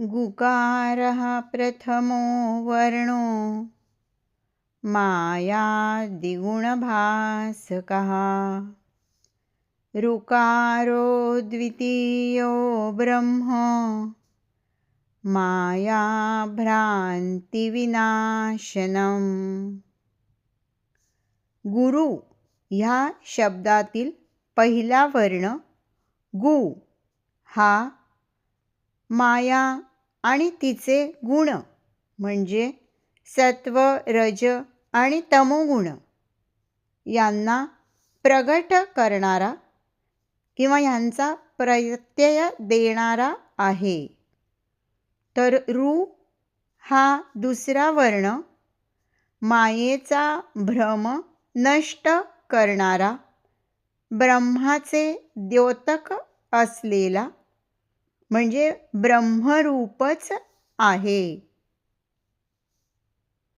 गुकारः प्रथमो वर्णो। मायादिगुणभासकः ऋकारो द्वितीयो ब्रह्म। मायाभ्रांतिविनाशनम् गुरु ह्या शब्दातील पहिला वर्ण गु हा माया आणि तिचे गुण म्हणजे सत्व रज आणि तमोगुण. यांना प्रगट करणारा किंवा ह्यांचा प्रत्यय देणारा आहे. तर रू हा दुसरा वर्ण मायेचा भ्रम नष्ट करणारा ब्रह्माचे द्योतक असलेला म्हणजे ब्रह्मरूपच आहे.